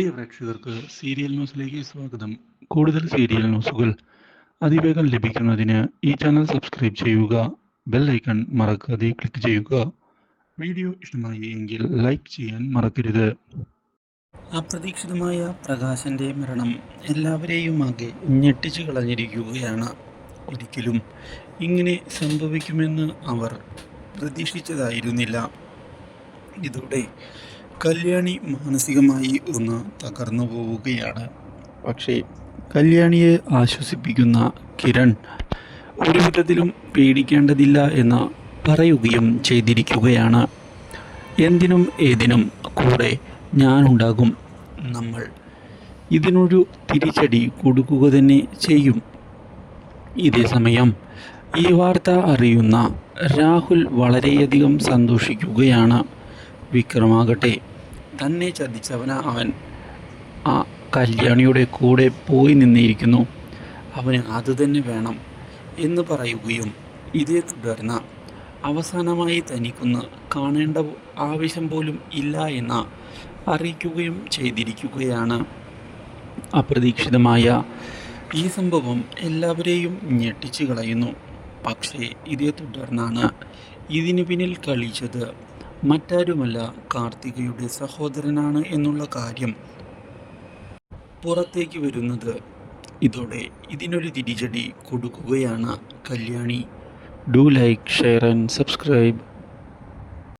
പ്രിയ പ്രേക്ഷകർക്ക് സീരിയൽ ന്യൂസിലേക്ക് സ്വാഗതം. കൂടുതൽ സീരിയൽ ന്യൂസുകൾ അതിവേഗം ലഭിക്കുന്നതിന് ഈ ചാനൽ സബ്സ്ക്രൈബ് ചെയ്യുക ബെൽ ഐക്കൺ മറക്കാതെ ക്ലിക്ക് ചെയ്യുക. വീഡിയോ ഇഷ്ടമായി എങ്കിൽ ലൈക്ക് ചെയ്യാൻ മറക്കരുത്. അപ്രതീക്ഷിതമായ പ്രകാശന്റെ മരണം എല്ലാവരെയും ആകെ ഞെട്ടിച്ചു കളഞ്ഞിരിക്കുകയാണ്. ഒരിക്കലും ഇങ്ങനെ സംഭവിക്കുമെന്ന് അവർ പ്രതീക്ഷിച്ചതായിരുന്നില്ല. ഇതോടെ കല്യാണി മാനസികമായി ഒന്ന് തകർന്നു പോവുകയാണ്. പക്ഷേ കല്യാണിയെ ആശ്വസിപ്പിക്കുന്ന കിരൺ ഒരു വിധത്തിലും പേടിക്കേണ്ടതില്ല എന്ന് പറയുകയും ചെയ്തിരിക്കുകയാണ്. എന്തിനും ഏതിനും കൂടെ ഞാനുണ്ടാകും. നമ്മൾ ഇതിനൊരു തിരിച്ചടി കൊടുക്കുക തന്നെ ചെയ്യും. ഇതേ സമയം ഈ വാർത്ത അറിയുന്ന രാഹുൽ വളരെയധികം സന്തോഷിക്കുകയാണ്. വിക്രമാകട്ടെ. തന്നെ ചതിച്ചവന അവൻ. ആ കല്യാണിയുടെ കൂടെ പോയി നിന്നിരിക്കുന്നു. അവന് അത് തന്നെ വേണം എന്ന് പറയുകയും ഇതേ തുടർന്ന് അവസാനമായി തനിക്കൊന്ന് കാണേണ്ട ആവശ്യം പോലും ഇല്ല എന്ന് അറിയിക്കുകയും ചെയ്തിരിക്കുകയാണ്. അപ്രതീക്ഷിതമായ ഈ സംഭവം എല്ലാവരെയും ഞെട്ടിച്ചു കളയുന്നു. പക്ഷേ ഇതേ തുടർന്നാണ് ഇതിനു പിന്നിൽ കളിച്ചത് മറ്റാരുമല്ല കാർത്തികയുടെ സഹോദരനാണ് എന്നുള്ള കാര്യം പുറത്തേക്ക് വരുന്നത്. ഇതോടെ ഇതിനൊരു തിരിച്ചടി കൊടുക്കുകയാണ് Kalyani. Do like share and subscribe